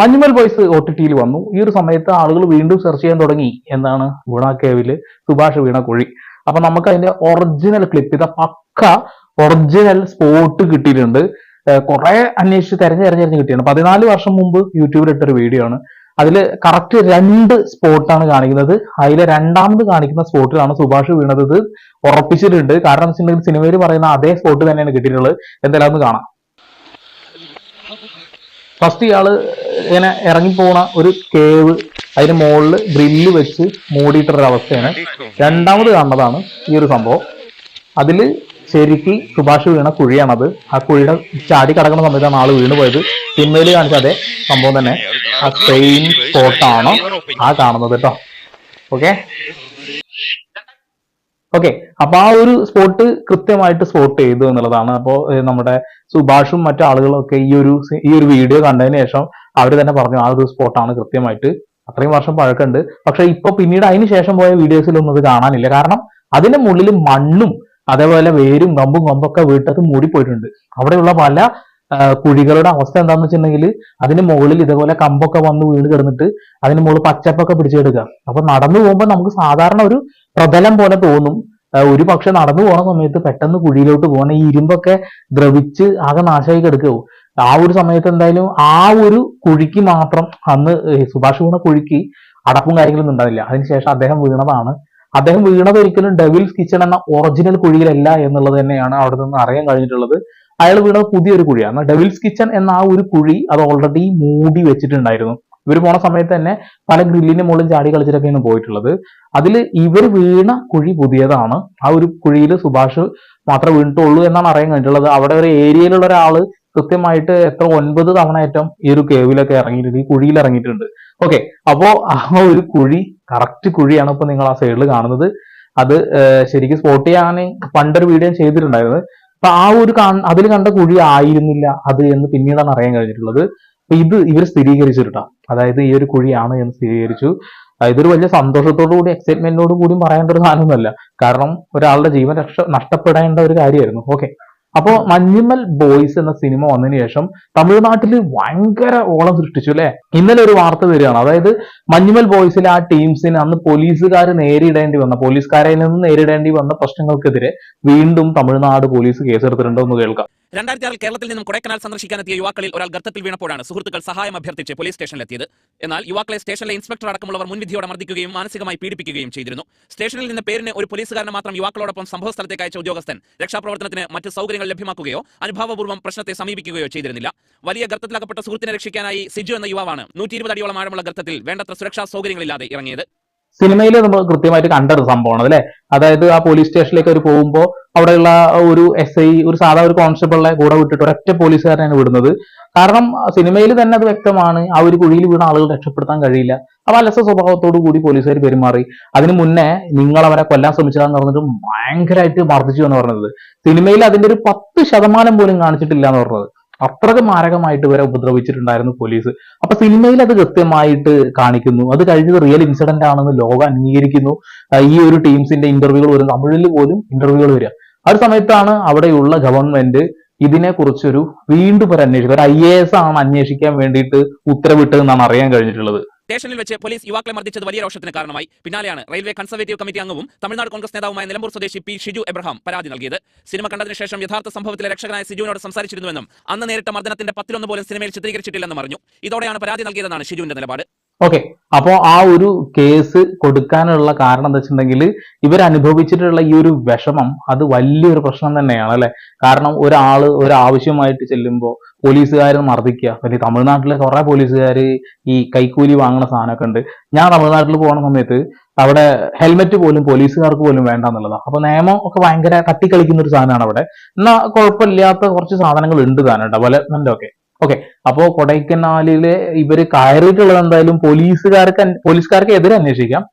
Manjummel boys O T ടിയിൽ വന്നു. ഈ ഒരു സമയത്ത് ആളുകൾ വീണ്ടും സെർച്ച് ചെയ്യാൻ തുടങ്ങി എന്നാണ് ഗുണ കേവിൽ സുഭാഷ് വീണ കുഴി. അപ്പൊ നമുക്ക് അതിന്റെ ഒറിജിനൽ ക്ലിപ്പ് ഇതാ പക്ക ഒറിജിനൽ സ്പോട്ട് കിട്ടിയിട്ടുണ്ട്. കുറെ അന്വേഷിച്ച് തെരഞ്ഞു തെരഞ്ഞെറിഞ്ഞ് തെരഞ്ഞ് കിട്ടിയാണ് പതിനാല് വർഷം മുമ്പ് യൂട്യൂബിൽ ഇട്ടൊരു വീഡിയോ ആണ്. അതിൽ കറക്റ്റ് രണ്ട് സ്പോട്ടാണ് കാണിക്കുന്നത്. അതിലെ രണ്ടാമത് കാണിക്കുന്ന സ്പോട്ടിലാണ് സുഭാഷ് വീണത് ഇത് ഉറപ്പിച്ചിട്ടുണ്ട്. കാരണം വെച്ചിട്ടുണ്ടെങ്കിൽ സിനിമയിൽ പറയുന്ന അതേ സ്പോട്ട് തന്നെയാണ് കിട്ടിയിട്ടുള്ളത്. എന്തായാലും ഒന്ന് കാണാം. ഫസ്റ്റ് ഇയാൾ ഇങ്ങനെ ഇറങ്ങിപ്പോണ ഒരു കേവ് അതിന് മുകളിൽ ഗ്രില്ല് വെച്ച് മൂടിയിട്ടൊരവസ്ഥയാണ് രണ്ടാമത് കാണുന്നതാണ് ഈ ഒരു സംഭവം. അതിൽ ശരിക്ക് സുഭാഷ് വീണ കുഴിയാണത്. ആ കുഴിയുടെ ചാടി കിടക്കുന്ന സമയത്താണ് ആൾ വീണ് പോയത്. സിനിമയിൽ കാണിച്ച അതേ സംഭവം തന്നെ. ആ സെയിം സ്പോട്ടാണ് ആ കാണുന്നത് കേട്ടോ. ഓക്കെ ഓക്കെ അപ്പൊ ആ ഒരു സ്പോട്ട് കൃത്യമായിട്ട് സ്പോട്ട് ചെയ്തു എന്നുള്ളതാണ്. അപ്പോ നമ്മുടെ സുഭാഷും മറ്റു ആളുകളും ഒക്കെ ഈ ഒരു ഈ ഒരു വീഡിയോ കണ്ടതിന് ശേഷം അവർ തന്നെ പറഞ്ഞു ആ ഒരു സ്പോട്ടാണ് കൃത്യമായിട്ട് അത്രയും വർഷം പഴക്കമുണ്ട്. പക്ഷെ ഇപ്പൊ പിന്നീട് അതിന് ശേഷം പോയ വീഡിയോസിലൊന്നും അത് കാണാനില്ല. കാരണം അതിന്റെ മുള്ളിൽ മണ്ണും അതേപോലെ വേരും കമ്പും കമ്പൊക്കെ വീട്ടത്ത് മൂടിപ്പോയിട്ടുണ്ട്. അവിടെയുള്ള പല കുഴികളുടെ അവസ്ഥ എന്താന്ന് വെച്ചിട്ടുണ്ടെങ്കിൽ അതിന് മുകളിൽ ഇതേപോലെ കമ്പൊക്കെ വന്ന് വീണ് കിടന്നിട്ട് അതിന് മുകളിൽ പച്ചപ്പൊക്കെ പിടിച്ചെടുക്കുക. അപ്പൊ നടന്നു പോകുമ്പോൾ നമുക്ക് സാധാരണ ഒരു പ്രതലം പോലെ തോന്നും. ഒരു പക്ഷെ നടന്നു പോണ സമയത്ത് പെട്ടെന്ന് കുഴിയിലോട്ട് പോകണം ഈ ഇരുമ്പൊക്കെ ദ്രവിച്ച് ആകെ നാശമായി കിടക്കുകയോ ആ ഒരു സമയത്ത് എന്തായാലും ആ ഒരു കുഴിക്ക് മാത്രം അന്ന് സുഭാഷ് വീണ കുഴിക്ക് അടപ്പും കാര്യങ്ങളൊന്നും ഉണ്ടാവില്ല. അതിനുശേഷം അദ്ദേഹം വീണതാണ്. അദ്ദേഹം വീണത് ഒരിക്കലും ഡെവിൽസ് കിച്ചൺ എന്ന ഒറിജിനൽ കുഴിയിലല്ല എന്നുള്ളത് തന്നെയാണ് അവിടെ നിന്ന് അറിയാൻ കഴിഞ്ഞിട്ടുള്ളത്. അയാൾ വീണത് പുതിയൊരു കുഴിയാണ്. ഡെവിൽസ് കിച്ചൺ എന്ന ആ ഒരു കുഴി അത് ഓൾറെഡി മൂടി വെച്ചിട്ടുണ്ടായിരുന്നു. ഇവർ പോണ സമയത്ത് തന്നെ പല ഗ്രില്ലിന്റെ മുകളിൽ ചാടി കളിച്ചിട്ടൊക്കെയാണ് പോയിട്ടുള്ളത്. അതിൽ ഇവർ വീണ കുഴി പുതിയതാണ്. ആ ഒരു കുഴിയിൽ സുഭാഷ് മാത്രമേ വീണിട്ടുള്ളൂ എന്നാണ് അറിയാൻ കഴിഞ്ഞിട്ടുള്ളത്. അവിടെ ഒരു ഏരിയയിലുള്ള ഒരാൾ കൃത്യമായിട്ട് എത്ര ഒൻപത് തവണ ഏറ്റവും ഈ ഒരു കേവിലൊക്കെ ഇറങ്ങിയിട്ടുണ്ട് ഈ കുഴിയിൽ ഇറങ്ങിയിട്ടുണ്ട്. ഓക്കെ അപ്പോ ആ ഒരു കുഴി കറക്റ്റ് കുഴിയാണ് ഇപ്പൊ നിങ്ങൾ ആ സൈഡിൽ കാണുന്നത്. അത് ശരിക്കും സ്പോട്ട് ചെയ്യാൻ പണ്ടൊരു വീഡിയോ ചെയ്തിട്ടുണ്ടായിരുന്നു. അപ്പൊ ആ ഒരു അതിൽ കണ്ട കുഴി ആയിരുന്നില്ല അത് എന്ന് പിന്നീടാണ് അറിയാൻ കഴിഞ്ഞിട്ടുള്ളത്. അപ്പൊ ഇത് ഇവർ സ്ഥിരീകരിച്ചിട്ടാണ് അതായത് ഈ ഒരു കുഴിയാണ് എന്ന് സ്ഥിരീകരിച്ചു. ഇതൊരു വലിയ സന്തോഷത്തോടു കൂടി എക്സൈറ്റ്മെന്റിനോട് കൂടിയും പറയേണ്ട ഒരു സാധനമൊന്നുമല്ല. കാരണം ഒരാളുടെ ജീവൻ രക്ഷ നഷ്ടപ്പെടേണ്ട ഒരു കാര്യമായിരുന്നു. ഓക്കെ അപ്പോ മഞ്ഞുമൽ ബോയ്സ് എന്ന സിനിമ വന്നതിന് ശേഷം തമിഴ്നാട്ടിൽ ഭയങ്കര ഓളം സൃഷ്ടിച്ചു അല്ലെ? ഇന്നലെ ഒരു വാർത്ത വരികയാണ്. അതായത് മഞ്ഞുമൽ ബോയ്സിലെ ആ ടീംസിന് അന്ന് പോലീസുകാർ നേരിടേണ്ടി വന്ന പോലീസുകാരെ നിന്ന് നേരിടേണ്ടി വന്ന പ്രശ്നങ്ങൾക്കെതിരെ വീണ്ടും തമിഴ്നാട് പോലീസ് കേസെടുത്തിട്ടുണ്ടോ എന്ന് കേൾക്കാം. രണ്ടായിരത്തി ആറിൽ കേരളത്തിൽ നിന്നും കൊടൈക്കനാൽ സന്ദർശിക്കാനെത്തിയ യുവാക്കളിൽ ഒരാൾ ഗർത്തത്തിൽ വീണപ്പോഴാണ് സുഹൃത്തുക്കൾ സഹായം അഭ്യർത്ഥിച്ച് പോലീസ് സ്റ്റേഷനിലെത്തിയത്. എന്നാൽ യുവാക്കളെ സ്റ്റേഷനിലെ ഇൻസ്പെക്ടർ അടക്കമുള്ളവർ മുൻവിധിയോടെ മർദ്ദിക്കുകയും മാനസികമായി പീഡിപ്പിക്കുകയും ചെയ്തിരുന്നു. സ്റ്റേഷനിൽ നിന്ന് പേരിന് ഒരു പോലീസുകാരനെ മാത്രം യുവാക്കളോടൊപ്പം സംഭവ സ്ഥലത്തേക്ക് അയച്ച ഉദ്യോഗസ്ഥൻ രക്ഷാപ്രവർത്തനത്തിന് മറ്റ് സൗകര്യങ്ങൾ ലഭ്യമാക്കുകയോ അനുഭാവപൂർവം പ്രശ്നത്തെ സമീപിക്കുകയോ ചെയ്തിരുന്നില്ല. വലിയ ഗർത്തത്തിലകപ്പെട്ട സുഹൃത്തിനെ രക്ഷിക്കാനായി സിജു എന്ന യുവാവാണ് നൂറ്റി ഇരുപത് അടിയോളം ആഴമുള്ള ഗർത്തത്തിൽ വേണ്ടത്ര സുരക്ഷാ സൗകര്യങ്ങളില്ലാതെ ഇറങ്ങിയത്. സിനിമയിൽ നമ്മൾ കൃത്യമായിട്ട് കണ്ടൊരു സംഭവമാണ് അല്ലെ? അതായത് ആ പോലീസ് സ്റ്റേഷനിലേക്ക് അവർ പോകുമ്പോൾ അവിടെയുള്ള ഒരു എസ് ഐ ഒരു സാധാ ഒരു കോൺസ്റ്റബിളിനെ കൂടെ വിട്ടിട്ട് ഒരൊറ്റ പോലീസുകാരനാണ് വിടുന്നത്. കാരണം സിനിമയിൽ തന്നെ അത് വ്യക്തമാണ് ആ ഒരു കുഴിയിൽ വീണ ആളുകൾ രക്ഷപ്പെടുത്താൻ കഴിയില്ല. അപ്പൊ അലസ സ്വഭാവത്തോടു കൂടി പോലീസുകാർ പെരുമാറി. അതിനു മുന്നേ നിങ്ങൾ അവരെ കൊല്ലാൻ ശ്രമിച്ചതാന്ന് പറഞ്ഞിട്ട് ഭയങ്കരമായിട്ട് മർദ്ദിച്ചു എന്ന് പറഞ്ഞത്. സിനിമയിൽ അതിന്റെ ഒരു പത്ത് ശതമാനം പോലും കാണിച്ചിട്ടില്ല എന്ന് പറഞ്ഞത്. അത്രയ്ക്ക് മാരകമായിട്ട് ഇവരെ ഉപദ്രവിച്ചിട്ടുണ്ടായിരുന്നു പോലീസ് അപ്പൊ സിനിമയിൽ അത് കൃത്യമായിട്ട് കാണിക്കുന്നു. അത് കഴിഞ്ഞത് റിയൽ ഇൻസിഡന്റ് ആണെന്ന് ലോകം അംഗീകരിക്കുന്നു. ഈ ഒരു ടീംസിന്റെ ഇന്റർവ്യൂകൾ വരും തമിഴിൽ പോലും ഇന്റർവ്യൂകൾ വരിക. ആ ഒരു സമയത്താണ് അവിടെയുള്ള ഗവൺമെന്റ് ഇതിനെ കുറിച്ചൊരു വീണ്ടും ഒരു അന്വേഷിക്കുക. ഒരു ഐ എ എസ് ആണ് അന്വേഷിക്കാൻ വേണ്ടിയിട്ട് ഉത്തരവിട്ടതെന്നാണ് അറിയാൻ കഴിഞ്ഞിട്ടുള്ളത്. സ്റ്റേഷനിൽ വെച്ച് പോലീസ് യുവാക്കളെ മർദ്ദിച്ചത് വലിയ രോഷത്തിന് കാരണമായി. പിന്നാലെയാണ് റെയിൽവേ കൺസർവേറ്റീവ് കമ്മിറ്റി അംഗവും തമിഴ്നാട് കോൺഗ്രസ് നേതാവുമായ നിലമ്പൂർ സ്വദേശി പി ഷിജു എബ്രഹാം പരാതി നൽകിയത്. സിനിമ കണ്ടതിന് ശേഷം യഥാർത്ഥ സംഭവത്തിലെ രക്ഷകനായ സിജുവിനോട് സംസാരിച്ചിരുന്നുവെന്നും അന്ന് നേരിട്ട മർദ്ദനത്തിന്റെ പത്തിലൊന്ന് പോലും സിനിമയിൽ ചിത്രീകരിച്ചിട്ടില്ലെന്നും പറഞ്ഞു ഇതോടെയാണ് പരാതി നൽകിയതെന്നാണ് ഷിജുവിന്റെ നിലപാട്. ഓക്കെ അപ്പോ ആ ഒരു കേസ് കൊടുക്കാനുള്ള കാരണം എന്താ വെച്ചിട്ടുണ്ടെങ്കിൽ ഇവർ അനുഭവിച്ചിട്ടുള്ള ഈ ഒരു വിഷമം അത് വലിയൊരു പ്രശ്നം തന്നെയാണ് അല്ലെ? കാരണം ഒരാൾ ഒരാവശ്യമായിട്ട് ചെല്ലുമ്പോൾ പോലീസുകാരെ മർദ്ദിക്കുക. അല്ലെങ്കിൽ തമിഴ്നാട്ടിലെ കുറെ പോലീസുകാർ ഈ കൈക്കൂലി വാങ്ങുന്ന സാധനമൊക്കെ ഉണ്ട്. ഞാൻ തമിഴ്നാട്ടിൽ പോകുന്ന സമയത്ത് അവിടെ ഹെൽമെറ്റ് പോലും പോലീസുകാർക്ക് പോലും വേണ്ട എന്നുള്ളതാണ് അപ്പൊ നിയമം ഒക്കെ ഭയങ്കര തട്ടിക്കളിക്കുന്ന ഒരു സാധനമാണ് അവിടെ. എന്നാൽ കുഴപ്പമില്ലാത്ത കുറച്ച് സാധനങ്ങൾ ഉണ്ട് താനുണ്ട് ഡെവലപ്മെന്റ് ഒക്കെ ഓക്കെ അപ്പോ കൊടൈക്കനാലിൽ ഇവർ കയറിയിട്ടുള്ളത് എന്തായാലും പോലീസുകാർക്ക് പോലീസുകാർക്ക് എതിരെ അന്വേഷിക്കാം.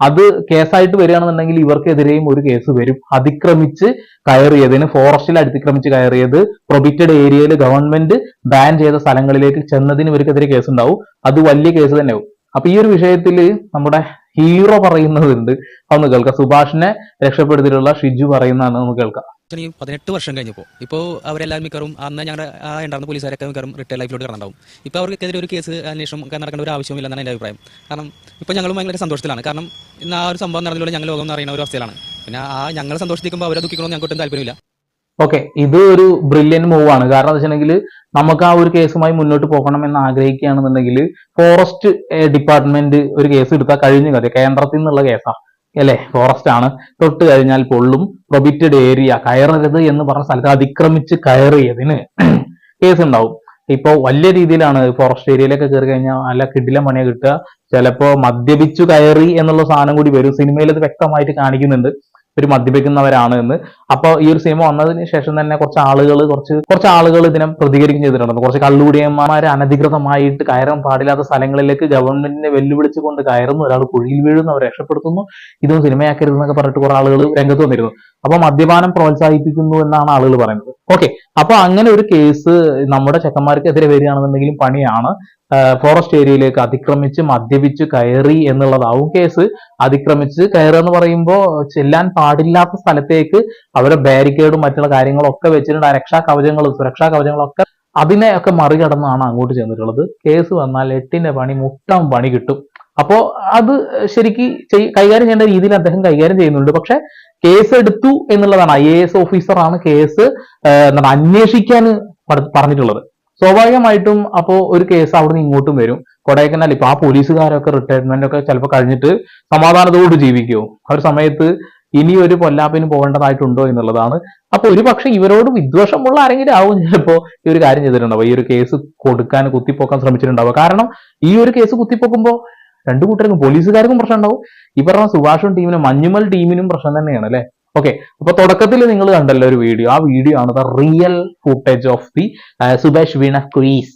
അത് കേസായിട്ട് വരികയാണെന്നുണ്ടെങ്കിൽ ഇവർക്കെതിരെയും ഒരു കേസ് വരും. അതിക്രമിച്ച് കയറിയതിന് ഫോറസ്റ്റിൽ അതിക്രമിച്ച് കയറിയത് പ്രൊബിറ്റഡ് ഏരിയയിൽ ഗവൺമെന്റ് ബാൻ ചെയ്ത സ്ഥലങ്ങളിലേക്ക് ചെന്നതിന് ഇവർക്കെതിരെ കേസ് ഉണ്ടാവും അത് വലിയ കേസ് തന്നെയാവും. അപ്പൊ ഈ ഒരു വിഷയത്തിൽ നമ്മുടെ ഹീറോ പറയുന്നതുണ്ട് അതൊന്ന് കേൾക്കാം. സുഭാഷിനെ രക്ഷപ്പെടുത്തിയിട്ടുള്ള ഷിജു പറയുന്നതാണ് നമുക്ക് കേൾക്കാം. പതിനെട്ട് വർഷം കഴിഞ്ഞപ്പോൾ ഇപ്പൊ അവരെല്ലാവരും മിക്കറും അന്ന് ഞങ്ങളുടെ ആ ഉണ്ടായിരുന്ന പോലീസുകാരൊക്കെ മിക്കറും റിട്ടയർ ലൈഫിലോട്ട് കടന്നുണ്ടാവും ഇപ്പോൾ അവർക്കെതിരെ ഒരു കേസ് അന്വേഷണം നടക്കേണ്ട ഒരു ആവശ്യമില്ലെന്നാണ് എന്റെ അഭിപ്രായം. കാരണം ഇപ്പോൾ ഞങ്ങളും ഭയങ്കര സന്തോഷത്തിലാണ്. കാരണം ഇന്ന് ആ ഒരു സംഭവം നടന്നതിലൂടെ ഞങ്ങൾ ലോകം എന്ന് അറിയുന്ന ഒരു അവസ്ഥയിലാണ്. പിന്നെ ആ ഞങ്ങൾ സന്തോഷിക്കുമ്പോൾ അവരെ ദുഃഖിക്കണമെന്ന് ഞങ്ങൾക്ക് ഒട്ടും താല്പര്യമില്ല. ഓക്കെ ഇത് ഒരു ബ്രില്യൻ മൂവ് ആണ്. കാരണം എന്താ വെച്ചിട്ടുണ്ടെങ്കിൽ നമുക്ക് ആ ഒരു കേസുമായി മുന്നോട്ട് പോകണം എന്ന് ആഗ്രഹിക്കുകയാണെന്നുണ്ടെങ്കിൽ ഫോറസ്റ്റ് ഡിപ്പാർട്ട്മെന്റ് ഒരു കേസ് എടുത്താൽ കഴിഞ്ഞ കഥ കേന്ദ്രത്തിൽ നിന്നുള്ള കേസാണ് അല്ലേ? ഫോറസ്റ്റ് ആണ്. തൊട്ട് കഴിഞ്ഞാൽ പൊള്ളും. പ്രൊബിറ്റഡ് ഏരിയ കയറരുത് എന്ന് പറഞ്ഞ സ്ഥലത്ത് അതിക്രമിച്ച് കയറിയതിന് കേസ് ഉണ്ടാവും. ഇപ്പൊ വലിയ രീതിയിലാണ് ഫോറസ്റ്റ് ഏരിയയിലൊക്കെ കയറി കഴിഞ്ഞാൽ നല്ല കിടിലം മണിയാണ് കിട്ടുക. ചിലപ്പോ മദ്യപിച്ചു കയറി എന്നുള്ള സാധനം കൂടി വരും. സിനിമയിൽ അത് വ്യക്തമായിട്ട് കാണിക്കുന്നുണ്ട്. ഇവർ മദ്യപിക്കുന്നവരാണ് എന്ന്. അപ്പൊ ഈ ഒരു സിനിമ വന്നതിന് ശേഷം തന്നെ കുറച്ച് ആളുകൾ കുറച്ച് കുറച്ച് ആളുകൾ ഇതിനെ പ്രതികരിക്കും ചെയ്തിട്ടുണ്ട് കുറച്ച് കള്ളുകൂടിയന്മാരെ അനധികൃതമായിട്ട് കയറാൻ പാടില്ലാത്ത സ്ഥലങ്ങളിലേക്ക് ഗവൺമെന്റിനെ വെല്ലുവിളിച്ചുകൊണ്ട് കയറുന്നു. ഒരാൾ കുഴിയിൽ വീഴുന്നു അവർ രക്ഷപ്പെടുത്തുന്നു. ഇതും സിനിമയാക്കരുത് എന്നൊക്കെ പറഞ്ഞിട്ട് കുറെ ആളുകൾ രംഗത്ത് വന്നിരുന്നു. അപ്പൊ മദ്യപാനം പ്രോത്സാഹിപ്പിക്കുന്നു എന്നാണ് ആളുകൾ പറയുന്നത്. ഓക്കെ അപ്പൊ അങ്ങനെ ഒരു കേസ് നമ്മുടെ ചെക്കന്മാർക്ക് എതിരെ വരികയാണെന്നുണ്ടെങ്കിലും പണിയാണ്. ഫോറസ്റ്റ് ഏരിയയിലേക്ക് അതിക്രമിച്ച് മദ്യപിച്ച് കയറി എന്നുള്ളതാവും കേസ്. അതിക്രമിച്ച് കയറുക എന്ന് പറയുമ്പോൾ ചെല്ലാൻ പാടില്ലാത്ത സ്ഥലത്തേക്ക് അവരെ ബാരിക്കേഡും മറ്റുള്ള കാര്യങ്ങളൊക്കെ വെച്ചിട്ടുണ്ട്. രക്ഷാ കവചങ്ങളും സുരക്ഷാ കവചങ്ങളൊക്കെ അതിനെയൊക്കെ മറികടന്നാണ് അങ്ങോട്ട് ചെന്നിട്ടുള്ളത്. കേസ് വന്നാൽ എട്ടിന്റെ പണി മുട്ടം പണി കിട്ടും. അപ്പോ അത് ശരിക്ക് കൈകാര്യം ചെയ്യേണ്ട രീതിയിൽ അദ്ദേഹം കൈകാര്യം ചെയ്യുന്നുണ്ട്. പക്ഷെ കേസ് എടുത്തു എന്നുള്ളതാണ്. ഐ എ എസ് ഓഫീസറാണ് കേസ് എന്താണ് അന്വേഷിക്കാൻ പറഞ്ഞിട്ടുള്ളത്. സ്വാഭാവികമായിട്ടും അപ്പോ ഒരു കേസ് അവിടുന്ന് ഇങ്ങോട്ടും വരും. കൊടൈക്കനാൽ ഇപ്പൊ ആ പോലീസുകാരൊക്കെ റിട്ടയർമെന്റ് ഒക്കെ ചിലപ്പോൾ കഴിഞ്ഞിട്ട് സമാധാനത്തോട് ജീവിക്കുമോ ആ ഒരു സമയത്ത് ഇനി ഒരു പൊല്ലാപ്പിന് പോകേണ്ടതായിട്ടുണ്ടോ എന്നുള്ളതാണ്. അപ്പൊ ഒരു പക്ഷെ ഇവരോട് വിദ്വേഷമുള്ള ആരെങ്കിലും ആവും ചിലപ്പോ ഈ ഒരു കാര്യം ചെയ്തിട്ടുണ്ടാവും. ഈ ഒരു കേസ് കൊടുക്കാൻ കുത്തിപ്പോക്കാൻ ശ്രമിച്ചിട്ടുണ്ടാവുക. കാരണം ഈ ഒരു കേസ് കുത്തിപ്പോക്കുമ്പോ രണ്ടു കൂട്ടർക്കും പോലീസുകാർക്കും പ്രശ്നം ഉണ്ടാവും ഈ പറഞ്ഞ സുഭാഷും ടീമിനും മഞ്ഞുമൽ ടീമിനും പ്രശ്നം തന്നെയാണ് അല്ലെ? ഓക്കെ അപ്പൊ തുടക്കത്തിൽ നിങ്ങൾ കണ്ടല്ലോ ഒരു വീഡിയോ ആ വീഡിയോ ആണ് the real footage of the Subhash വീണ ക്രീസ്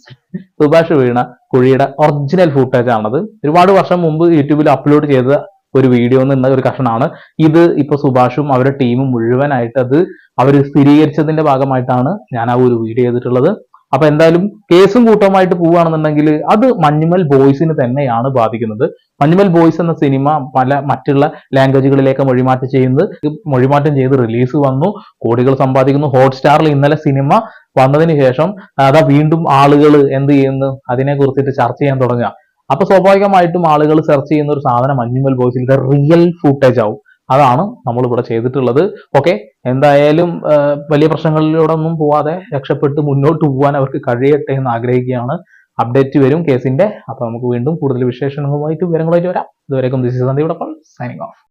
സുഭാഷ് വീണ കുഴിയുടെ ഒറിജിനൽ ഫുട്ടേജ് ആണത്. ഒരുപാട് വർഷം മുമ്പ് യൂട്യൂബിൽ അപ്ലോഡ് ചെയ്ത ഒരു വീഡിയോ നിന്ന ഒരു കഷണമാണ്. ഇത് ഇപ്പൊ സുഭാഷും അവരുടെ ടീമും മുഴുവനായിട്ട് അത് അവർ സ്ഥിരീകരിച്ചതിന്റെ ഭാഗമായിട്ടാണ് ഞാൻ ആ ഒരു വീഡിയോ ചെയ്തിട്ടുള്ളത്. അപ്പൊ എന്തായാലും കേസും കൂട്ടമായിട്ട് പോവുകയാണെന്നുണ്ടെങ്കിൽ അത് മഞ്ഞുമൽ ബോയ്സിന് തന്നെയാണ് ബാധിക്കുന്നത്. മഞ്ഞുമൽ ബോയ്സ് എന്ന സിനിമ പല മറ്റുള്ള ലാംഗ്വേജുകളിലേക്ക് മൊഴിമാറ്റം ചെയ്യുന്നത് മൊഴിമാറ്റം ചെയ്ത് റിലീസ് വന്നു കോടികൾ സമ്പാദിക്കുന്നു. ഹോട്ട്സ്റ്റാറിൽ ഇന്നലെ സിനിമ വന്നതിന് ശേഷം അതാ വീണ്ടും ആളുകൾ എന്ത് ചെയ്യുന്നു? അതിനെ കുറിച്ചിട്ട് ചർച്ച ചെയ്യാൻ തുടങ്ങുക. അപ്പൊ സ്വാഭാവികമായിട്ടും ആളുകൾ സെർച്ച് ചെയ്യുന്ന ഒരു സാധനം മഞ്ഞുമൽ ബോയ്സിൽ റിയൽ ഫുട്ടേജ് ആവും. അതാണ് നമ്മൾ ഇവിടെ ചെയ്തിട്ടുള്ളത്. ഓക്കെ എന്തായാലും വലിയ പ്രശ്നങ്ങളിലൂടെ ഒന്നും പോവാതെ രക്ഷപ്പെട്ട് മുന്നോട്ട് പോകാൻ അവർക്ക് കഴിയട്ടെ എന്ന് ആഗ്രഹിക്കുകയാണ്. അപ്ഡേറ്റ് വരും കേസിന്റെ. അപ്പൊ നമുക്ക് വീണ്ടും കൂടുതൽ വിശേഷങ്ങളുമായിട്ട് വിവരങ്ങളായിട്ട് വരാം. ഇതുവരെയും ദിസ് സന്ധ്യയോടൊപ്പം സൈനിങ് ഓഫ്